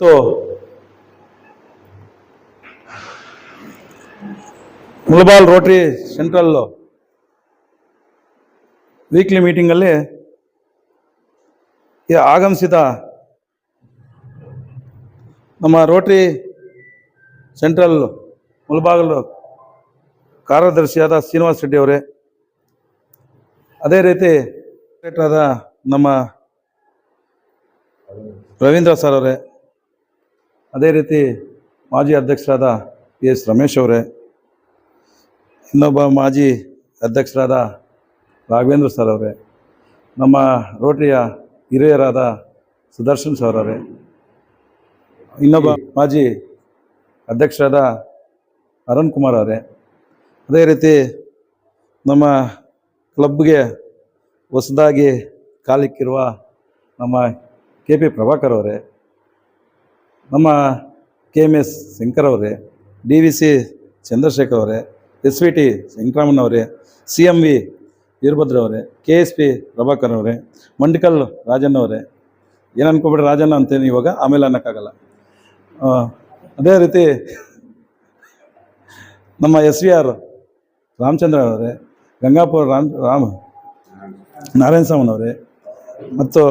ಮತ್ತು Mulbagal rotary central weekly ಮೀಟಿಂಗಲ್ಲಿ ಆಗಮಿಸಿದ ನಮ್ಮ ರೋಟರಿ ಸೆಂಟ್ರಲ್ ಮುಳಬಾಗಲು ಕಾರ್ಯದರ್ಶಿಯಾದ ಶ್ರೀನಿವಾಸ್ ರೆಡ್ಡಿ ಅವರೇ. ಅದೇ ರೀತಿ ಆದ ನಮ್ಮ ರವೀಂದ್ರ ಸರ್ ಅವರೇ. ಅದೇ ರೀತಿ ಮಾಜಿ ಅಧ್ಯಕ್ಷರಾದ ಎಸ್ ರಮೇಶ್ ಅವರೇ, ಇನ್ನೊಬ್ಬ ಮಾಜಿ ಅಧ್ಯಕ್ಷರಾದ ರಾಘವೇಂದ್ರ ಸರ್ ಅವರೇ, ನಮ್ಮ ರೋಟರಿಯ ಹಿರಿಯರಾದ ಸುದರ್ಶನ್ ಸರ್ ಅವರೇ, ಇನ್ನೊಬ್ಬ ಮಾಜಿ ಅಧ್ಯಕ್ಷರಾದ ಅರುಣ್ ಕುಮಾರ್ ಅವರೇ. ಅದೇ ರೀತಿ ನಮ್ಮ ಕ್ಲಬ್ಗೆ ಹೊಸದಾಗಿ ಕಾಲಿಕ್ಕಿರುವ ನಮ್ಮ ಕೆ ಪಿ ಪ್ರಭಾಕರ್ ಅವರೇ ನಮ್ಮ ಕೆ ಎಂ ಎಸ್ ಶಂಕರ್ ಅವರೇ, ಡಿ ವಿ ಸಿ ಚಂದ್ರಶೇಖರ್ ಅವರೇ, ಎಸ್ ವಿ ಟಿ ವೆಂಕಟರಾಮನ್ ಅವರೇ, ಸಿ ಎಂ ವಿ ವೀರಭದ್ರ ಅವರೇ, ಕೆ ಎಸ್ ಪಿ ಪ್ರಭಾಕರ್ ಅವರೇ, ಮಂಡಿಕಲ್ ರಾಜಣ್ಣ ಅವರೇ. ಏನು ರಾಜಣ್ಣ ಅಂತೇನು ಇವಾಗ ಆಮೇಲೆ ಅನ್ನೋಕ್ಕಾಗಲ್ಲ. ಅದೇ ರೀತಿ ನಮ್ಮ ಎಸ್ ವಿ ಆರ್ ರಾಮಚಂದ್ರ ಅವರೇ, ಗಂಗಾಪುರ ರಾಮ್ ರಾಮ್, ನಾರಾಯಣ ಸ್ವಾಮನವರೇ ಮತ್ತು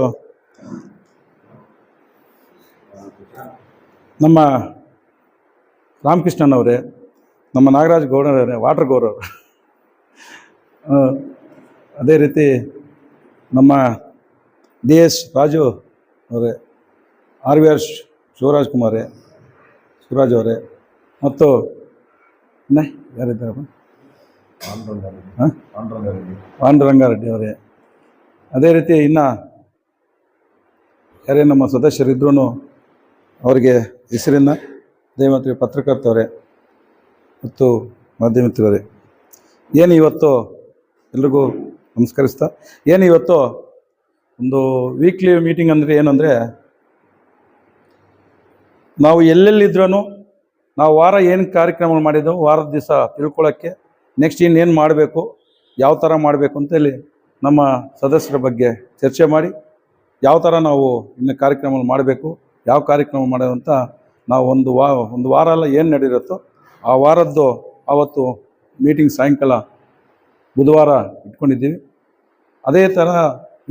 ನಮ್ಮ ರಾಮಕೃಷ್ಣನ್ ಅವರೇ ನಮ್ಮ ನಾಗರಾಜ್ ಗೌಡರವರೇ ವಾಟರ್ ಆ, ಅದೇ ರೀತಿ ನಮ್ಮ ಡಿ ಎಸ್ ರಾಜು ಅವರೇ ಆರ್ ವಿ ಆರ್ ಶಿವರಾಜ್ ಕುಮಾರೇ ಶಿವರಾಜ್ ಅವರೇ ಮತ್ತು ಯಾರಿದ್ದಾರಪ್ಪ? ಪಾಂಡುರಂಗಾರೆಡ್ಡಿ. ಅವರೇ. ಅದೇ ರೀತಿ ಇನ್ನು ಯಾರೇ ನಮ್ಮ ಸದಸ್ಯರಿದ್ರೂ ಅವರಿಗೆ ಹೆಸರಿನ ದಯಮಾತ್ರಿ ಪತ್ರಕರ್ತವರೇ ಮತ್ತು ಮಾಧ್ಯಮಿತ್ರರೇ, ಏನು ಇವತ್ತು ಎಲ್ರಿಗೂ ನಮಸ್ಕರಿಸ್ತಾ, ಏನು ಇವತ್ತು ಒಂದು ವೀಕ್ಲಿ ಮೀಟಿಂಗ್ ಅಂದರೆ ಏನಂದರೆ ನಾವು ಎಲ್ಲೆಲ್ಲಿದ್ರೂ ನಾವು ವಾರ ಏನು ಕಾರ್ಯಕ್ರಮ ಮಾಡಿದ್ದೆವು ವಾರದ ದಿವಸ ತಿಳ್ಕೊಳ್ಳೋಕ್ಕೆ ನೆಕ್ಸ್ಟ್ ಇನ್ನೇನು ಮಾಡಬೇಕು, ಯಾವ ಥರ ಮಾಡಬೇಕು ಅಂತೇಳಿ ನಮ್ಮ ಸದಸ್ಯರ ಬಗ್ಗೆ ಚರ್ಚೆ ಮಾಡಿ, ಯಾವ ಥರ ನಾವು ಇನ್ನು ಕಾರ್ಯಕ್ರಮ ಮಾಡಬೇಕು ಯಾವ ಕಾರ್ಯಕ್ರಮ ಮಾಡೋದಂತ ನಾವು ಒಂದು ವಾ, ಒಂದು ವಾರ ಎಲ್ಲ ಏನು ನಡೀರುತ್ತೋ ಆ ವಾರದ್ದು ಆವತ್ತು ಮೀಟಿಂಗ್ ಸಾಯಂಕಾಲ ಬುಧವಾರ ಇಟ್ಕೊಂಡಿದ್ದೀವಿ. ಅದೇ ಥರ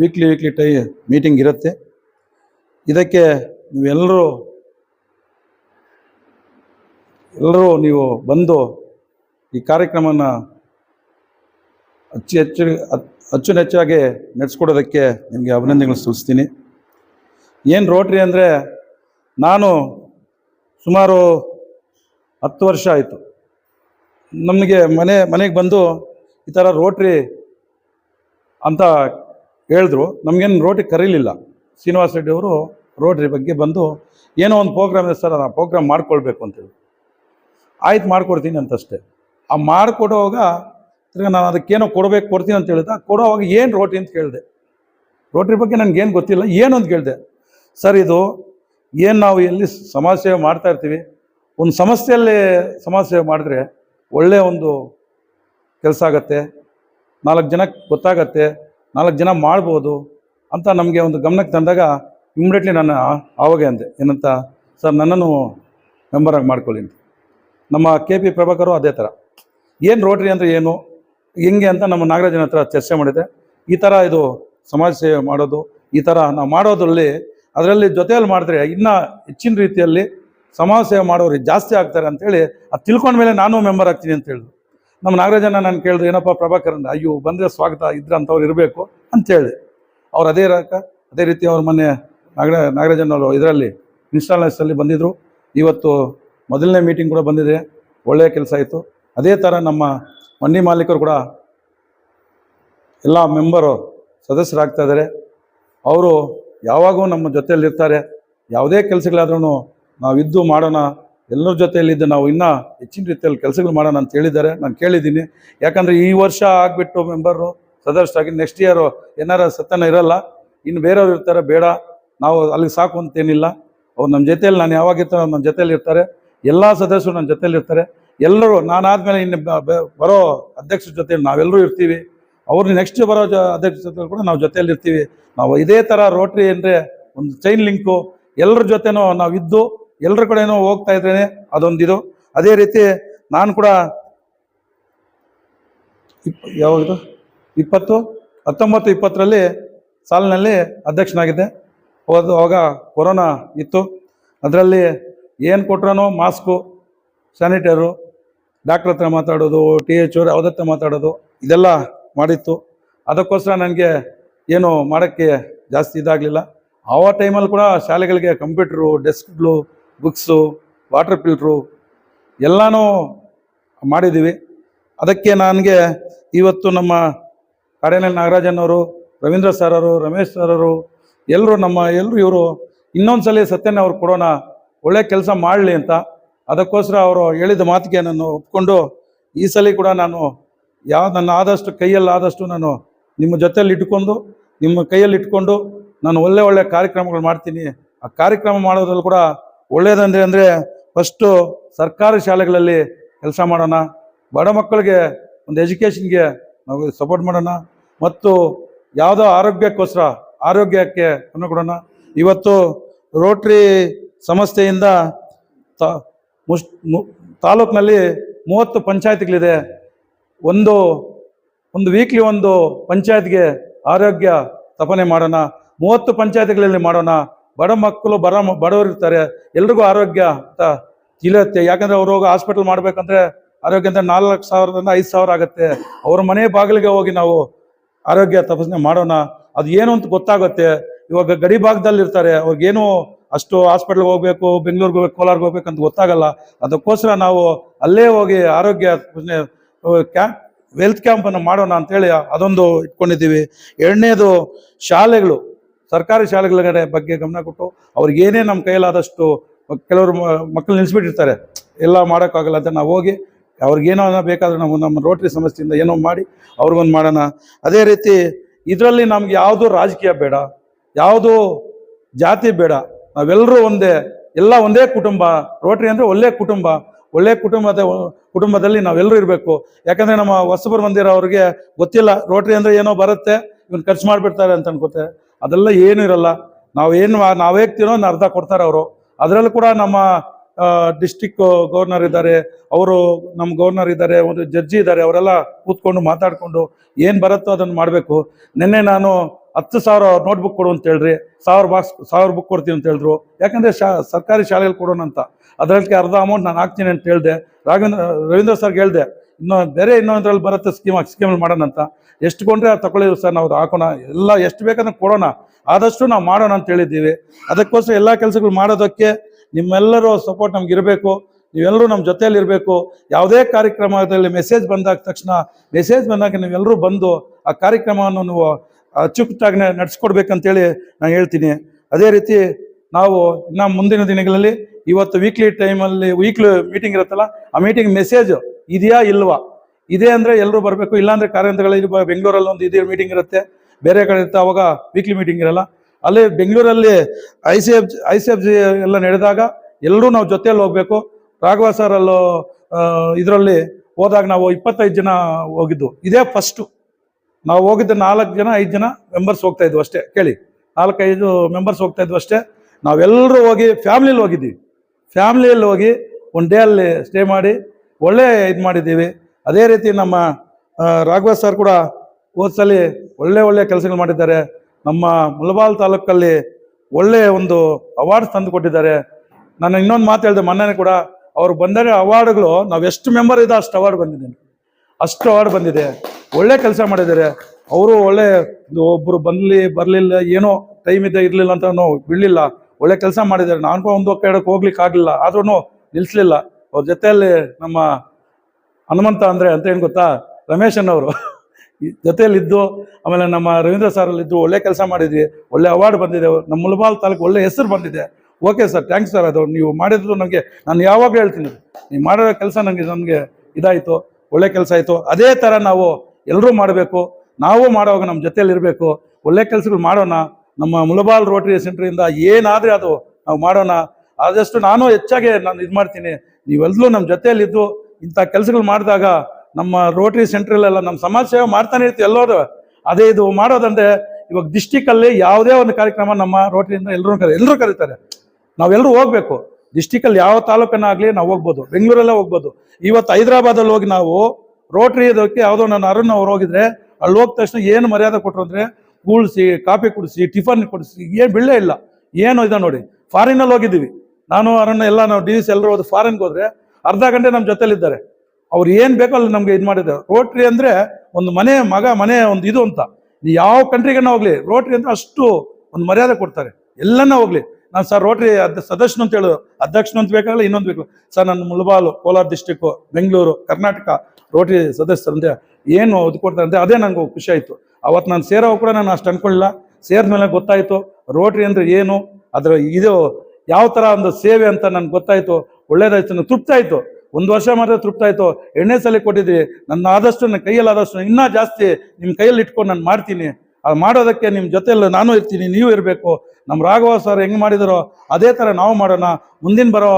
ವೀಕ್ಲಿ ವೀಕ್ಲಿ ಟೈ ಮೀಟಿಂಗ್ ಇರುತ್ತೆ. ಇದಕ್ಕೆ ನೀವೆಲ್ಲರೂ ಎಲ್ಲರೂ ನೀವು ಬಂದು ಈ ಕಾರ್ಯಕ್ರಮನ ಅಚ್ಚು ಹೆಚ್ಚು ಅಚ್ಚುನೆಚ್ಚಾಗಿ ನಡೆಸ್ಕೊಡೋದಕ್ಕೆ ನಿಮಗೆ ಅಭಿನಂದನೆಗಳು ಸಲ್ಲಿಸ್ತೀನಿ. ಏನು ರೋಟ್ರಿ ಅಂದರೆ ನಾನು ಸುಮಾರು ಹತ್ತು ವರ್ಷ ಆಯಿತು. ನಮಗೆ ಮನೆ, ಮನೆಗೆ ಬಂದು ಈ ಥರ ರೋಟ್ರಿ ಅಂತ ಹೇಳಿದ್ರು. ನಮಗೇನು ರೋಟ್ರಿ ಕರೀಲಿಲ್ಲ. ಶ್ರೀನಿವಾಸ ರೆಡ್ಡಿ ಅವರು ರೋಟ್ರಿ ಬಗ್ಗೆ ಬಂದು ಏನೋ ಒಂದು ಪ್ರೋಗ್ರಾಮ್ ಇದೆ ಸರ್ ಆ ಪ್ರೋಗ್ರಾಮ್ ಮಾಡ್ಕೊಳ್ಬೇಕು ಅಂತೇಳಿ ಆಯ್ತು ಮಾಡ್ಕೊಡ್ತೀನಿ ಅಂತಷ್ಟೇ. ಆ ಮಾಡಿಕೊಡುವಾಗ ತಿರ್ಗ ನಾನು ಅದಕ್ಕೇನೋ ಕೊಡಬೇಕು, ಕೊಡ್ತೀನಿ ಅಂತ ಹೇಳಿದ. ಕೊಡೋವಾಗ ಏನು ರೋಟಿ ಅಂತ ಕೇಳಿದೆ. ರೋಟ್ರಿ ಬಗ್ಗೆ ನನಗೇನು ಗೊತ್ತಿಲ್ಲ, ಏನು ಅಂತ ಕೇಳಿದೆ. ಸರ್, ಇದು ಏನು ನಾವು ಎಲ್ಲಿ ಸಮಾಜ ಸೇವೆ ಮಾಡ್ತಾ ಇರ್ತೀವಿ? ಒಂದು ಸಮಸ್ಯೆಯಲ್ಲಿ ಸಮಾಜ ಸೇವೆ ಮಾಡಿದ್ರೆ ಒಳ್ಳೆಯ ಒಂದು ಕೆಲಸ ಆಗತ್ತೆ, ನಾಲ್ಕು ಜನಕ್ಕೆ ಗೊತ್ತಾಗತ್ತೆ, ನಾಲ್ಕು ಜನ ಮಾಡ್ಬೋದು ಅಂತ ನಮಗೆ ಒಂದು ಗಮನಕ್ಕೆ ತಂದಾಗ ಇಮ್ಮಿಡಿಯೇಟ್ಲಿ ನಾನು ಆವಾಗೆ ಅಂದೆ. ಏನಂತ? ಸರ್, ನನ್ನನ್ನು ಮೆಂಬರಾಗಿ ಮಾಡ್ಕೊಳ್ಳಿ ಅಂತ. ನಮ್ಮ ಕೆ ಪಿ ಪ್ರಭಾಕರು ಅದೇ ಥರ ಏನು ರೋಟ್ರಿ ಅಂದರೆ ಏನು? ಹೆಂಗೆ ಅಂತ ನಮ್ಮ ನಾಗರಾಜನ ಹತ್ರ ಚರ್ಚೆ ಮಾಡಿದೆ. ಈ ಥರ ಇದು ಸಮಾಜ ಸೇವೆ ಮಾಡೋದು, ಈ ಥರ ನಾವು ಮಾಡೋದ್ರಲ್ಲಿ ಅದರಲ್ಲಿ ಜೊತೆಯಲ್ಲಿ ಮಾಡಿದ್ರೆ ಇನ್ನೂ ಹೆಚ್ಚಿನ ರೀತಿಯಲ್ಲಿ ಸಮಾಜ ಸೇವೆ ಮಾಡೋರು ಜಾಸ್ತಿ ಆಗ್ತಾರೆ ಅಂತೇಳಿ ಅದು ತಿಳ್ಕೊಂಡ ಮೇಲೆ ನಾನು ಮೆಂಬರ್ ಆಗ್ತೀನಿ ಅಂತ ಹೇಳಿದ್ರು. ನಮ್ಮ ನಾಗರಾಜನ ನಾನು ಕೇಳಿದ್ರು, ಏನಪ್ಪ ಪ್ರಭಾಕರನ್ ಅಯ್ಯೋ ಬಂದರೆ ಸ್ವಾಗತ, ಇದ್ರೆ ಅಂಥವ್ರು ಇರಬೇಕು ಅಂತೇಳಿ ಅವ್ರು ಅದೇ ರಕ ಅದೇ ರೀತಿ ಅವ್ರ ಮೊನ್ನೆ ನಾಗರ ನಾಗರಾಜನ್ ಅವರು ಇದರಲ್ಲಿ ಇನ್ಸ್ಟಾಲ್ನಲ್ಲಿ ಬಂದಿದ್ದರು ಇವತ್ತು ಮೊದಲನೇ ಮೀಟಿಂಗ್ ಕೂಡ ಬಂದಿದೆ. ಒಳ್ಳೆಯ ಕೆಲಸ ಆಯಿತು ಅದೇ ಥರ ನಮ್ಮ ಮನ್ನಿ ಮಾಲೀಕರು ಕೂಡ ಎಲ್ಲ ಮೆಂಬರು ಸದಸ್ಯರಾಗ್ತಾ ಇದ್ದಾರೆ ಅವರು ಯಾವಾಗೂ ನಮ್ಮ ಜೊತೆಯಲ್ಲಿ ಇರ್ತಾರೆ. ಯಾವುದೇ ಕೆಲಸಗಳಾದ್ರೂ ಇದ್ದು ಮಾಡೋಣ, ಎಲ್ಲರ ಜೊತೆಯಲ್ಲಿದ್ದು ನಾವು ಇನ್ನೂ ಹೆಚ್ಚಿನ ರೀತಿಯಲ್ಲಿ ಕೆಲಸಗಳು ಮಾಡೋಣ ಅಂತ ಹೇಳಿದ್ದಾರೆ. ನಾನು ಕೇಳಿದ್ದೀನಿ. ಯಾಕಂದರೆ ಈ ವರ್ಷ ಆಗಿಬಿಟ್ಟು ಮೆಂಬರು ಸದಸ್ಯರಾಗಿ ನೆಕ್ಸ್ಟ್ ಇಯರು ಏನಾರ ಸತ್ತನ ಇರಲ್ಲ. ಇನ್ನು ಬೇರೆಯವ್ರು ಇರ್ತಾರೆ, ಬೇಡ. ನಾವು ಅಲ್ಲಿಗೆ ಸಾಕು ಅಂತೇನಿಲ್ಲ ಅವ್ರು ನಮ್ಮ ಜೊತೆಯಲ್ಲಿ, ನಾನು ಯಾವಾಗಿರ್ತಾರೋ ನಮ್ಮ ಜೊತೆಯಲ್ಲಿ ಇರ್ತಾರೆ. ಎಲ್ಲ ಸದಸ್ಯರು ನನ್ನ ಜೊತೆಯಲ್ಲಿ ಇರ್ತಾರೆ. ಎಲ್ಲರೂ, ನಾನಾದ್ಮೇಲೆ ಇನ್ನು ಬರೋ ಅಧ್ಯಕ್ಷರ ಜೊತೆಯಲ್ಲಿ ನಾವೆಲ್ಲರೂ ಇರ್ತೀವಿ. ಅವ್ರು ನೆಕ್ಸ್ಟ್ ಬರೋ ಜ ಅಧ್ಯಕ್ಷರ ಕೂಡ ನಾವು ಜೊತೆಯಲ್ಲಿ ಇರ್ತೀವಿ ನಾವು ಇದೇ ಥರ ರೋಟ್ರಿ ಅಂದರೆ ಒಂದು ಚೈನ್ ಲಿಂಕು ಎಲ್ಲರ ಜೊತೆನೂ ನಾವು ಇದ್ದು ಎಲ್ಲರ ಕಡೆನೂ ಹೋಗ್ತಾ ಇದ್ದೇನೆ ಅದೊಂದಿದು. ಅದೇ ರೀತಿ ನಾನು ಕೂಡ ಇಪ್ ಯಾವಾಗಿದು? ಇಪ್ಪತ್ತು, ಹತ್ತೊಂಬತ್ತು, ಇಪ್ಪತ್ತರಲ್ಲಿ ಸಾಲಿನಲ್ಲಿ ಅಧ್ಯಕ್ಷನಾಗಿದ್ದೆ. ಹೋದು ಅವಾಗ ಕೊರೋನಾ ಇತ್ತು. ಅದರಲ್ಲಿ ಏನು ಕೊಟ್ರೂ ಮಾಸ್ಕು ಸ್ಯಾನಿಟೈರು ಡಾಕ್ಟ್ರ್ ಹತ್ರ ಮಾತಾಡೋದು ಟಿ ಎಚ್ ಅವ್ರ ಹತ್ರ ಮಾತಾಡೋದು, ಇದೆಲ್ಲ ಮಾಡಿತ್ತು. ಅದಕ್ಕೋಸ್ಕರ ನನಗೆ ಏನು ಮಾಡೋಕ್ಕೆ ಜಾಸ್ತಿ ಇದಾಗಲಿಲ್ಲ. ಆ ಟೈಮಲ್ಲಿ ಕೂಡ ಶಾಲೆಗಳಿಗೆ ಕಂಪ್ಯೂಟ್ರು, ಡೆಸ್ಕ್ಗಳು ಬುಕ್ಸು ವಾಟರ್ ಫಿಲ್ಟ್ರು ಎಲ್ಲನೂ ಮಾಡಿದ್ದೀವಿ. ಅದಕ್ಕೆ ನನಗೆ ಇವತ್ತು ನಮ್ಮ ಕಾಡೇನಹಳ್ಳಿ ನಾಗರಾಜನ್ ಅವರು ರವೀಂದ್ರ ಸರ್ ಅವರು ರಮೇಶ್ ಸರ್ ಅವರು ಎಲ್ಲರೂ ನಮ್ಮ ಎಲ್ಲರೂ ಇವರು ಇನ್ನೊಂದು ಸಲ ಸತ್ಯನ ಅವ್ರು ಕೊಡೋಣ, ಒಳ್ಳೆ ಕೆಲಸ ಮಾಡಲಿ ಅಂತ. ಅದಕ್ಕೋಸ್ಕರ ಅವರು ಹೇಳಿದ ಮಾತಿಗೆ ನಾನು ಒಪ್ಕೊಂಡು ಈ ಸಲ ಕೂಡ ನಾನು ಯಾವ ನನ್ನ ಆದಷ್ಟು ಕೈಯಲ್ಲಿ ಆದಷ್ಟು ನಾನು ನಿಮ್ಮ ಜೊತೆಯಲ್ಲಿ ಇಟ್ಕೊಂಡು ನಿಮ್ಮ ಕೈಯಲ್ಲಿ ಇಟ್ಕೊಂಡು ನಾನು ಒಳ್ಳೆ ಒಳ್ಳೆ ಕಾರ್ಯಕ್ರಮಗಳು ಮಾಡ್ತೀನಿ. ಆ ಕಾರ್ಯಕ್ರಮ ಮಾಡೋದ್ರಲ್ಲಿ ಕೂಡ ಒಳ್ಳೇದಂದ್ರೆ ಅಂದರೆ ಫಸ್ಟು ಸರ್ಕಾರಿ ಶಾಲೆಗಳಲ್ಲಿ ಕೆಲಸ ಮಾಡೋಣ. ಬಡ ಮಕ್ಕಳಿಗೆ ಒಂದು ಎಜುಕೇಷನ್ಗೆ ನಾವು ಸಪೋರ್ಟ್ ಮಾಡೋಣ. ಮತ್ತು ಯಾವುದೋ ಆರೋಗ್ಯಕ್ಕೋಸ್ಕರ, ಆರೋಗ್ಯಕ್ಕೆ ಗಮನ ಕೊಡೋಣ. ಇವತ್ತು ರೋಟ್ರಿ ಸಂಸ್ಥೆಯಿಂದ ತಾ ಮುಷ್ ತಾಲೂಕಿನಲ್ಲಿ ಮೂವತ್ತು ಪಂಚಾಯತ್ಗಳಿದೆ. ಒಂದು ಒಂದು ವೀಕ್ಲಿ ಒಂದು ಪಂಚಾಯತ್ಗೆ ಆರೋಗ್ಯ ತಪನೆ ಮಾಡೋಣ, ಮೂವತ್ತು ಪಂಚಾಯತ್ಗಳಲ್ಲಿ ಮಾಡೋಣ. ಬಡ ಮಕ್ಕಳು, ಬಡ ಬಡವರು ಇರ್ತಾರೆ, ಎಲ್ರಿಗೂ ಆರೋಗ್ಯ ಅಂತ ತಿಳಿಯುತ್ತೆ. ಯಾಕಂದ್ರೆ ಅವ್ರು ಹೋಗಿ ಹಾಸ್ಪಿಟಲ್ ಮಾಡ್ಬೇಕಂದ್ರೆ ಆರೋಗ್ಯ ಅಂತ ನಾಲ್ಕು ಸಾವಿರದಿಂದ ಐದು ಸಾವಿರ ಆಗುತ್ತೆ. ಅವ್ರ ಮನೆ ಬಾಗಿಲಿಗೆ ಹೋಗಿ ನಾವು ಆರೋಗ್ಯ ತಪಾಸಣೆ ಮಾಡೋಣ. ಅದು ಏನು ಅಂತ ಗೊತ್ತಾಗುತ್ತೆ. ಇವಾಗ ಗಡಿ ಭಾಗದಲ್ಲಿ ಇರ್ತಾರೆ. ಅವ್ರಿಗೇನು ಅಷ್ಟು ಹಾಸ್ಪಿಟ್ಲ್ಗೆ ಹೋಗ್ಬೇಕು, ಬೆಂಗಳೂರಿಗೆ ಹೋಗ್ಬೇಕು, ಕೋಲಾರ್ಗೆ ಹೋಗ್ಬೇಕಂತ ಅಂತ ಗೊತ್ತಾಗಲ್ಲ. ಅದಕ್ಕೋಸ್ಕರ ನಾವು ಅಲ್ಲೇ ಹೋಗಿ ಆರೋಗ್ಯ ತಪಾಸಣೆ ಕ್ಯಾಂಪ್ ವೆಲ್ತ್ ಕ್ಯಾಂಪನ್ನು ಮಾಡೋಣ ಅಂತೇಳಿ ಅದೊಂದು ಇಟ್ಕೊಂಡಿದ್ದೀವಿ. ಎರಡನೇದು ಶಾಲೆಗಳು, ಸರ್ಕಾರಿ ಶಾಲೆಗಳ ಕಡೆ ಬಗ್ಗೆ ಗಮನ ಕೊಟ್ಟು ಅವ್ರಿಗೇನೇ ನಮ್ಮ ಕೈಲಾದಷ್ಟು ಕೆಲವರು ಮಕ್ಕಳು ನಿಲ್ಲಿಸ್ಬಿಟ್ಟಿರ್ತಾರೆ ಎಲ್ಲ ಮಾಡೋಕ್ಕಾಗಲ್ಲ ಅಂತ ನಾವು ಹೋಗಿ ಅವ್ರಿಗೇನೋ ಬೇಕಾದ್ರೆ ನಾವು ನಮ್ಮ ರೋಟರಿ ಸಮಸ್ಯೆಯಿಂದ ಏನೋ ಮಾಡಿ ಅವ್ರಿಗೊಂದು ಮಾಡೋಣ. ಅದೇ ರೀತಿ ಇದರಲ್ಲಿ ನಮ್ಗೆ ಯಾವುದು ರಾಜಕೀಯ ಬೇಡ, ಯಾವುದು ಜಾತಿ ಬೇಡ, ನಾವೆಲ್ಲರೂ ಒಂದೇ, ಎಲ್ಲ ಒಂದೇ ಕುಟುಂಬ, ರೋಟರಿ ಅಂದರೆ ಒಳ್ಳೆ ಕುಟುಂಬ. ಒಳ್ಳೆ ಕುಟುಂಬದ, ಕುಟುಂಬದಲ್ಲಿ ನಾವೆಲ್ಲರೂ ಇರಬೇಕು. ಯಾಕಂದ್ರೆ ನಮ್ಮ ಹೊಸಬರು ಮಂದಿರ ಅವ್ರಿಗೆ ಗೊತ್ತಿಲ್ಲ, ರೋಟರಿ ಅಂದ್ರೆ ಏನೋ ಬರುತ್ತೆ, ಇವನ್ ಖರ್ಚು ಮಾಡಿಬಿಡ್ತಾರೆ ಅಂತ ಅನ್ಕೋತಾರೆ ಅದೆಲ್ಲ ಏನು ಇರಲ್ಲ. ನಾವೇನು ನಾವೇ ತಿನ್ನೋ ಅರ್ಧ ಕೊಡ್ತಾರೆ ಅವರು. ಅದರಲ್ಲೂ ಕೂಡ ನಮ್ಮ ಡಿಸ್ಟಿಕ್ ಗವರ್ನರ್ ಇದ್ದಾರೆ, ಅವರು ನಮ್ಮ ಗವರ್ನರ್ ಇದ್ದಾರೆ, ಒಂದು ಜಡ್ಜಿ ಇದ್ದಾರೆ, ಅವರೆಲ್ಲ ಕೂತ್ಕೊಂಡು ಮಾತಾಡಿಕೊಂಡು ಏನು ಬರುತ್ತೋ ಅದನ್ನು ಮಾಡಬೇಕು. ನಿನ್ನೆ ನಾನು ಹತ್ತು ಸಾವಿರ ನೋಟ್ಬುಕ್ ಕೊಡು ಅಂತ ಹೇಳ್ರಿ, ಸಾವಿರ ಬಾಕ್ಸ್ ಸಾವಿರ ಬುಕ್ ಕೊಡ್ತೀನಿ ಅಂತ ಹೇಳಿದ್ರು. ಯಾಕಂದರೆ ಶಾ, ಸರ್ಕಾರಿ ಶಾಲೆಯಲ್ಲಿ ಕೊಡೋಣ ಅಂತ. ಅದರಲ್ಲಿ ಅರ್ಧ ಅಮೌಂಟ್ ನಾನು ಹಾಕ್ತೀನಿ ಅಂತ ಹೇಳಿದೆ. ರಾಘವೇಂದ್ರ, ರವೀಂದ್ರ ಸರ್ಗೆ ಹೇಳಿದೆ, ಇನ್ನು ಬೇರೆ ಇನ್ನೊಂದ್ರಲ್ಲಿ ಬರುತ್ತೆ ಸ್ಕೀಮ್ ಸ್ಕೀಮಲ್ಲಿ ಮಾಡೋಣ ಅಂತ. ಎಷ್ಟು ಕೊಂಡ್ರೆ ಅದು ತಗೊಳ್ಳಿ ಸರ್ ನಾವು ಹಾಕೋಣ. ಎಲ್ಲ ಎಷ್ಟು ಬೇಕಂದ್ರೆ ಕೊಡೋಣ. ಆದಷ್ಟು ನಾವು ಮಾಡೋಣ ಅಂತ ಹೇಳಿದ್ದೀವಿ. ಅದಕ್ಕೋಸ್ಕರ ಎಲ್ಲ ಕೆಲಸಗಳು ಮಾಡೋದಕ್ಕೆ ನಿಮ್ಮೆಲ್ಲರೂ ಸಪೋರ್ಟ್ ನಮ್ಗೆ ಇರಬೇಕು. ನೀವೆಲ್ಲರೂ ನಮ್ಮ ಜೊತೆಯಲ್ಲಿ ಇರಬೇಕು. ಯಾವುದೇ ಕಾರ್ಯಕ್ರಮದಲ್ಲಿ ಮೆಸೇಜ್ ಬಂದಾಗ ತಕ್ಷಣ ಮೆಸೇಜ್ ಬಂದಾಗ ನೀವೆಲ್ಲರೂ ಬಂದು ಆ ಕಾರ್ಯಕ್ರಮವನ್ನು ನೀವು ಅಚ್ಚುಕಟ್ಟಾಗಿ ನಡೆಸ್ಕೊಡ್ಬೇಕಂತೇಳಿ ನಾನು ಹೇಳ್ತೀನಿ. ಅದೇ ರೀತಿ ನಾವು ಇನ್ನು ಮುಂದಿನ ದಿನಗಳಲ್ಲಿ ಇವತ್ತು ವೀಕ್ಲಿ ಟೈಮಲ್ಲಿ ವೀಕ್ಲಿ ಮೀಟಿಂಗ್ ಇರುತ್ತಲ್ಲ, ಆ ಮೀಟಿಂಗ್ ಮೆಸೇಜ್ ಇದೆಯಾ ಇಲ್ವಾ? ಇದೆ ಅಂದರೆ ಎಲ್ಲರೂ ಬರಬೇಕು. ಇಲ್ಲಾಂದರೆ ಕಾರ್ಯಂತ್ರಗಳಲ್ಲಿ ಬೆಂಗಳೂರಲ್ಲಿ ಒಂದು ಇದೇ ಮೀಟಿಂಗ್ ಇರುತ್ತೆ. ಬೇರೆ ಕಡೆ ಇರುತ್ತೆ ಅವಾಗ ವೀಕ್ಲಿ ಮೀಟಿಂಗ್ ಇರಲ್ಲ. ಅಲ್ಲಿ ಬೆಂಗಳೂರಲ್ಲಿ I C F I C F G ಎಲ್ಲ ನಡೆದಾಗ ಎಲ್ಲರೂ ನಾವು ಜೊತೆಯಲ್ಲಿ ಹೋಗ್ಬೇಕು. ರಾಘವ ಸರ್ ಅಲ್ಲೂ ಇದರಲ್ಲಿ ಹೋದಾಗ ನಾವು ಇಪ್ಪತ್ತೈದು ಜನ ಹೋಗಿದ್ದು. ಇದೇ ಫಸ್ಟು ನಾವು ಹೋಗಿದ್ದ ನಾಲ್ಕು ಜನ, ಐದು ಜನ ಮೆಂಬರ್ಸ್ ಹೋಗ್ತಾ ಇದ್ವು ಅಷ್ಟೇ. ಕೇಳಿ. ನಾಲ್ಕೈದು ಮೆಂಬರ್ಸ್ ಹೋಗ್ತಾ ಇದ್ವು ಅಷ್ಟೇ. ನಾವೆಲ್ಲರೂ ಹೋಗಿ ಫ್ಯಾಮ್ಲಿಲಿ ಹೋಗಿದ್ದೀವಿ ಫ್ಯಾಮ್ಲಿಯಲ್ಲಿ ಹೋಗಿ ಒಂದು ಡೇ ಅಲ್ಲಿ ಸ್ಟೇ ಮಾಡಿ ಒಳ್ಳೆ ಇದು ಮಾಡಿದ್ದೀವಿ. ಅದೇ ರೀತಿ ನಮ್ಮ ರಾಘವ ಸರ್ ಕೂಡ ಹೋದ್ಸಲಿ ಒಳ್ಳೆ ಒಳ್ಳೆ ಕೆಲಸಗಳು ಮಾಡಿದ್ದಾರೆ. ನಮ್ಮ ಮುಲಬಾಲ್ ತಾಲೂಕಲ್ಲಿ ಒಳ್ಳೆ ಒಂದು ಅವಾರ್ಡ್ಸ್ ತಂದು ಕೊಟ್ಟಿದ್ದಾರೆ ನಾನು ಇನ್ನೊಂದು ಮಾತು ಹೇಳಿದೆ ಮೊನ್ನೆ ಕೂಡ ಅವ್ರು ಬಂದರೆ ಅವಾರ್ಡ್ಗಳು ನಾವು ಎಷ್ಟು ಮೆಂಬರ್ ಇದೆ ಅಷ್ಟು ಅವಾರ್ಡ್ ಬಂದಿದೆ. ಅಷ್ಟು ಅವಾರ್ಡ್ ಬಂದಿದೆ. ಒಳ್ಳೆ ಕೆಲಸ ಮಾಡಿದ್ದಾರೆ. ಅವರು ಒಳ್ಳೆ ಒಬ್ಬರು ಬಂದಲಿ, ಬರಲಿಲ್ಲ, ಏನೋ ಟೈಮ್ ಇದೆ ಇರಲಿಲ್ಲ ಅಂತ ಬಿಡ್ಲಿಲ್ಲ. ಒಳ್ಳೆ ಕೆಲಸ ಮಾಡಿದ್ದಾರೆ. ನಾನು ಒಂದು ಕಡೆಗೆ ಹೋಗ್ಲಿಕ್ಕೆ ಆಗಲಿಲ್ಲ. ಆದ್ರೂ ನಿಲ್ಸಲಿಲ್ಲ. ಅವ್ರ ಜೊತೆಯಲ್ಲಿ ನಮ್ಮ ಹನುಮಂತ ಅಂದ್ರೆ ಅಂತ ಏನು ಗೊತ್ತಾ? ರಮೇಶನ್ ಈ ಜೊತೆಯಲ್ಲಿದ್ದು, ಆಮೇಲೆ ನಮ್ಮ ರವೀಂದ್ರ ಸರ್ ಇದ್ದು ಒಳ್ಳೆ ಕೆಲಸ ಮಾಡಿದ್ವಿ ಒಳ್ಳೆ ಅವಾರ್ಡ್ ಬಂದಿದೆ ನಮ್ಮ ಮುಲಬಾಲ್ ತಾಲೂಕು ಒಳ್ಳೆ ಹೆಸರು ಬಂದಿದೆ. ಓಕೆ ಸರ್ ಥ್ಯಾಂಕ್ಸ್ ಸರ್ ಅದು ನೀವು ಮಾಡಿದ್ರು ನನಗೆ ನಾನು ಯಾವಾಗಲೂ ಹೇಳ್ತೀನಿ, ನೀವು ಮಾಡಿರೋ ಕೆಲಸ ನನಗೆ ನಮಗೆ ಇದಾಯಿತು, ಒಳ್ಳೆ ಕೆಲಸ ಆಯಿತು. ಅದೇ ಥರ ನಾವು ಎಲ್ಲರೂ ಮಾಡಬೇಕು, ನಾವು ಮಾಡುವಾಗ ನಮ್ಮ ಜೊತೆಯಲ್ಲಿ ಇರಬೇಕು, ಒಳ್ಳೆ ಕೆಲಸಗಳು ಮಾಡೋಣ, ನಮ್ಮ ಮುಲಬಾಲ್ ರೋಟರಿ ಸೆಂಟ್ರಿಂದ ಏನಾದರೆ ಅದು ನಾವು ಮಾಡೋಣ. ಆದಷ್ಟು ನಾನು ಹೆಚ್ಚಾಗಿ ನಾನು ಇದು ಮಾಡ್ತೀನಿ ನೀವೆಲ್ಲರೂ ನಮ್ಮ ಜೊತೆಯಲ್ಲಿದ್ದು ಇಂಥ ಕೆಲಸಗಳು ಮಾಡಿದಾಗ ನಮ್ಮ ರೋಟರಿ ಸೆಂಟ್ರಲ್ಲೆಲ್ಲ ನಮ್ಮ ಸಮಾಜ ಸೇವೆ ಮಾಡ್ತಾನೆ ಇರ್ತೀವಿ ಎಲ್ಲರೂ. ಅದೇ ಇದು ಮಾಡೋದಂದ್ರೆ ಇವಾಗ ಡಿಸ್ಟಿಕಲ್ಲಿ ಯಾವುದೇ ಒಂದು ಕಾರ್ಯಕ್ರಮ ನಮ್ಮ ರೋಟರಿಯಿಂದ ಎಲ್ಲರೂ ಕರೆ ಎಲ್ಲರೂ ಕರೀತಾರೆ. ನಾವೆಲ್ಲರೂ ಹೋಗ್ಬೇಕು. ಡಿಸ್ಟಿಕಲ್ಲಿ ಯಾವ ತಾಲೂಕನ್ನಾಗಲಿ ನಾವು ಹೋಗ್ಬೋದು. ಬೆಂಗಳೂರಲ್ಲೇ ಹೋಗ್ಬೋದು. ಇವತ್ತು ಹೈದರಾಬಾದಲ್ಲಿ ಹೋಗಿ ನಾವು ರೋಟ್ರಿ ಇದಕ್ಕೆ ಯಾವುದೋ ನನ್ನ ಅರುಣ್ ಅವ್ರು ಹೋಗಿದ್ರೆ ಅಲ್ಲಿ ಹೋದ ತಕ್ಷಣ ಏನು ಮರ್ಯಾದೆ ಕೊಟ್ಟರು ಅಂದರೆ ಕೂಳಿಸಿ, ಕಾಫಿ ಕುಡಿಸಿ, ಟಿಫನ್ ಕೊಡಿಸಿ, ಏನು ಬಿಳ್ಳೇ ಇಲ್ಲ. ಏನು ಇದೆ ನೋಡಿ. ಫಾರಿನಲ್ಲಿ ಹೋಗಿದ್ದೀವಿ. ನಾನು ಅರಣ್ಯ ಎಲ್ಲ ನಾವು ಡಿ ಸಿ ಎಲ್ಲರೂ ಹೋದ್ರೆ ಫಾರಿನ್ಗೆ ಹೋದ್ರೆ ಅರ್ಧ ಗಂಟೆ ನಮ್ಮ ಜೊತೆಲಿದ್ದಾರೆ. ಅವ್ರು ಏನು ಬೇಕೋ ಅಲ್ಲಿ ನಮಗೆ ಇದು ಮಾಡಿದ್ರು ರೋಟ್ರಿ ಅಂದ್ರೆ ಒಂದು ಮನೆ, ಮಗ, ಮನೆ, ಒಂದು ಇದು ಅಂತ. ಯಾವ ಕಂಟ್ರಿಗನ್ನ ಹೋಗ್ಲಿ, ರೋಟ್ರಿ ಅಂದ್ರೆ ಅಷ್ಟು ಒಂದು ಮರ್ಯಾದೆ ಕೊಡ್ತಾರೆ. ಎಲ್ಲನ ಹೋಗ್ಲಿ. ನಾನು ಸರ್ ರೋಟ್ರಿ ಅದ್ ಸದಸ್ಯನು ಅಂತ ಹೇಳೋದು ಅಧ್ಯಕ್ಷನು ಅಂತ ಬೇಕಾಗಲ್ಲ, ಇನ್ನೊಂದು ಬೇಕು. ಸರ್ ನನ್ನ ಮುಳಬಾಲು, ಕೋಲಾರ ಡಿಸ್ಟಿಕ್ಕು ಬೆಂಗಳೂರು, ಕರ್ನಾಟಕ ರೋಟ್ರಿ ಸದಸ್ಯರು ಅಂತ ಏನು ಅದು ಕೊಡ್ತಾರೆ ಅಂದ್ರೆ ಅದೇ ನನಗೆ ಖುಷಿ ಆಯಿತು. ಅವತ್ತು ನಾನು ಸೇರೋ ಕೂಡ ನಾನು ಅಷ್ಟು ಅನ್ಕೊಳ್ಳಿಲ್ಲ ಸೇರಿದ್ಮೇಲೆ ಗೊತ್ತಾಯಿತು ರೋಟ್ರಿ ಅಂದ್ರೆ ಏನು, ಅದರ ಇದು ಯಾವ ಥರ ಒಂದು ಸೇವೆ ಅಂತ ನನ್ಗೆ ಗೊತ್ತಾಯಿತು. ಒಳ್ಳೇದಾಯ್ತು ನನಗೆ ತೃಪ್ತಿ ಆಯಿತು. ಒಂದು ವರ್ಷ ಮಾತ್ರ ತೃಪ್ತ ಆಯ್ತು. ಎಣ್ಣೆ ಸಲ ಕೊಟ್ಟಿದ್ರಿ ನನ್ನ ಆದಷ್ಟು ನನ್ನ ಕೈಯಲ್ಲಿ ಆದಷ್ಟು ಇನ್ನೂ ಜಾಸ್ತಿ ನಿಮ್ಮ ಕೈಯಲ್ಲಿ ಇಟ್ಕೊಂಡು ನಾನು ಮಾಡ್ತೀನಿ. ಅದು ಮಾಡೋದಕ್ಕೆ ನಿಮ್ಮ ಜೊತೆಯಲ್ಲಿ ನಾನು ಇರ್ತೀನಿ, ನೀವು ಇರಬೇಕು. ನಮ್ಮ ರಾಘವ ಸರ್ ಹೆಂಗೆ ಮಾಡಿದರೋ ಅದೇ ಥರ ನಾವು ಮಾಡೋಣ. ಮುಂದಿನ ಬರೋ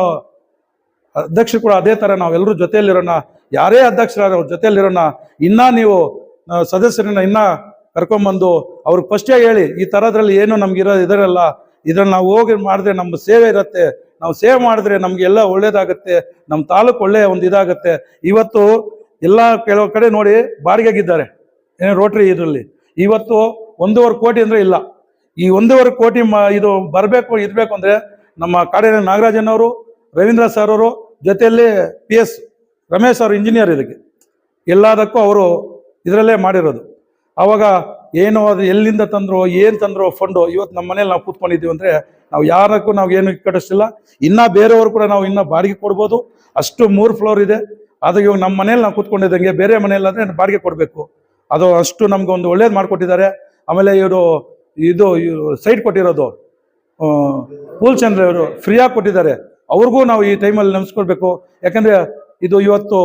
ಅಧ್ಯಕ್ಷರು ಕೂಡ ಅದೇ ಥರ ನಾವೆಲ್ಲರೂ ಜೊತೆಯಲ್ಲಿರೋಣ. ಯಾರೇ ಅಧ್ಯಕ್ಷರ ಅವ್ರ ಜೊತೆಯಲ್ಲಿರೋಣ. ಇನ್ನ ನೀವು ಸದಸ್ಯರನ್ನ ಇನ್ನ ಕರ್ಕೊಂಬಂದು ಅವ್ರಿಗೆ ಫಸ್ಟೇ ಹೇಳಿ, ಈ ಥರದ್ರಲ್ಲಿ ಏನು ನಮ್ಗೆ ಇರೋ ಇದರಲ್ಲ. ಇದ್ರಲ್ಲಿ ನಾವು ಹೋಗಿ ಮಾಡಿದ್ರೆ ನಮ್ಮ ಸೇವೆ ಇರುತ್ತೆ. ನಾವು ಸೇವ್ ಮಾಡಿದ್ರೆ ನಮಗೆಲ್ಲ ಒಳ್ಳೇದಾಗತ್ತೆ ನಮ್ಮ ತಾಲೂಕು ಒಳ್ಳೆ ಒಂದು ಇದಾಗುತ್ತೆ. ಇವತ್ತು ಎಲ್ಲ ಕೆಲವು ಕಡೆ ನೋಡಿ ಬಾಡಿಗೆಗಿದ್ದಾರೆ. ಏನೇ ರೋಟ್ರಿ ಇದರಲ್ಲಿ. ಇವತ್ತು ಒಂದೂವರೆ ಕೋಟಿ ಅಂದ್ರೆ ಇಲ್ಲ. ಈ ಒಂದೂವರೆ ಕೋಟಿ ಮ- ಇದು ಬರಬೇಕು, ಇರಬೇಕು ಅಂದ್ರೆ ನಮ್ಮ ಕಾಡಿನ ನಾಗರಾಜನವರು, ರವೀಂದ್ರ ಸರ್ ಅವರು, ಜೊತೆಯಲ್ಲಿ ಪಿ ಎಸ್ ರಮೇಶ್ ಅವರು ಇಂಜಿನಿಯರ್ ಇದಕ್ಕೆ. ಎಲ್ಲದಕ್ಕೂ ಅವರು ಇದರಲ್ಲೇ ಮಾಡಿರೋದು. ಅವಾಗ ಏನು ಅದು ಎಲ್ಲಿಂದ ತಂದ್ರೋ, ಏನು ತಂದ್ರೋ ಫಂಡು ಇವತ್ತು ನಮ್ಮ ಮನೇಲಿ ನಾವು ಕೂತ್ಕೊಂಡಿದ್ದೀವಿ ಅಂದ್ರೆ ನಾವು ಯಾರಕ್ಕೂ ನಾವು ಏನು ಕಟ್ಟಿಸ್ತಿಲ್ಲ ಇನ್ನ ಬೇರೆಯವರು ಕೂಡ ನಾವು ಇನ್ನ ಬಾಡಿಗೆ ಕೊಡ್ಬೋದು. ಅಷ್ಟು ಮೂರು ಫ್ಲೋರ್ ಇದೆ. ಅದು ಇವಾಗ ನಮ್ಮ ಮನೇಲಿ ನಾವು ಕೂತ್ಕೊಂಡಿದ್ದಂಗೆ ಬೇರೆ ಮನೆಯಲ್ಲಿ ಅಂದ್ರೆ ಬಾಡಿಗೆ ಕೊಡಬೇಕು. ಅದು ಅಷ್ಟು ನಮ್ಗೆ ಒಂದು ಒಳ್ಳೇದು ಮಾಡಿಕೊಟ್ಟಿದ್ದಾರೆ. ಆಮೇಲೆ ಇವರು ಇದು ಸೈಟ್ ಕೊಟ್ಟಿರೋದು ಪೂಲ್ಚಂದ್ರ ಅವರು ಫ್ರೀಯಾಗಿ ಕೊಟ್ಟಿದ್ದಾರೆ. ಅವ್ರಿಗೂ ನಾವು ಈ ಟೈಮಲ್ಲಿ ನೆನೆಸ್ಕೊಳ್ಬೇಕು ಯಾಕಂದ್ರೆ ಇದು ಇವತ್ತು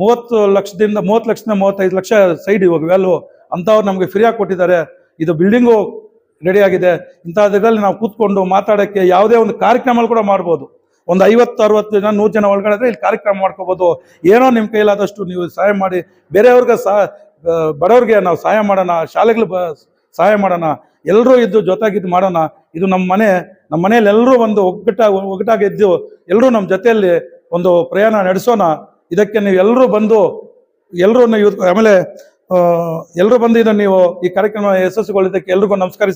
ಮೂವತ್ತು ಲಕ್ಷದಿಂದ ಮೂವತ್ತು ಲಕ್ಷದಿಂದ ಮೂವತ್ತೈದು ಲಕ್ಷ ಸೈಡ್ ಇವಾಗ ವ್ಯಾಲ್ಯೂ ಅಂಥವ್ರು ನಮಗೆ ಫ್ರೀಯಾಗಿ ಕೊಟ್ಟಿದ್ದಾರೆ. ಇದು ಬಿಲ್ಡಿಂಗು ರೆಡಿ ಆಗಿದೆ. ಇಂಥದ್ರಲ್ಲಿ ನಾವು ಕೂತ್ಕೊಂಡು ಮಾತಾಡೋಕ್ಕೆ ಯಾವುದೇ ಒಂದು ಕಾರ್ಯಕ್ರಮಗಳು ಕೂಡ ಮಾಡ್ಬೋದು. ಒಂದು ಐವತ್ತು, ಅರವತ್ತು ಜನ, ನೂರು ಜನ ಒಳಗಡೆ ಇಲ್ಲಿ ಕಾರ್ಯಕ್ರಮ ಮಾಡ್ಕೋಬೋದು. ಏನೋ ನಿಮ್ಮ ಕೈಲಾದಷ್ಟು ನೀವು ಸಹಾಯ ಮಾಡಿ. ಬೇರೆಯವ್ರಿಗೆ ಸಹ ಬಡವ್ರಿಗೆ ನಾವು ಸಹಾಯ ಮಾಡೋಣ, ಶಾಲೆಗಳು ಸಹಾಯ ಮಾಡೋಣ ಎಲ್ಲರೂ ಇದ್ದು ಜೊತೆಗಿದ್ದು ಮಾಡೋಣ. ಇದು ನಮ್ಮ ಮನೆ ನಮ್ಮ ಮನೆಯಲ್ಲಿ ಎಲ್ಲರೂ ಒಂದು ಒಗ್ಗಟ್ಟ, ಒಗ್ಗಟ್ಟಾಗಿ ಇದ್ದು ಎಲ್ಲರೂ ನಮ್ಮ ಜೊತೆಯಲ್ಲಿ ಒಂದು ಪ್ರಯಾಣ ನಡೆಸೋಣ. ಇದಕ್ಕೆ ನೀವು ಎಲ್ಲರೂ ಬಂದು ಎಲ್ಲರೂ ಆಮೇಲೆ ಎಲ್ಲರೂ ಬಂದಿದ್ದು ನೀವು ಈ ಕಾರ್ಯಕ್ರಮ ಯಶಸ್ವಿಗೊಳಿದ್ದಕ್ಕೆ ಎಲ್ರಿಗೂ ನಮಸ್ಕಾರ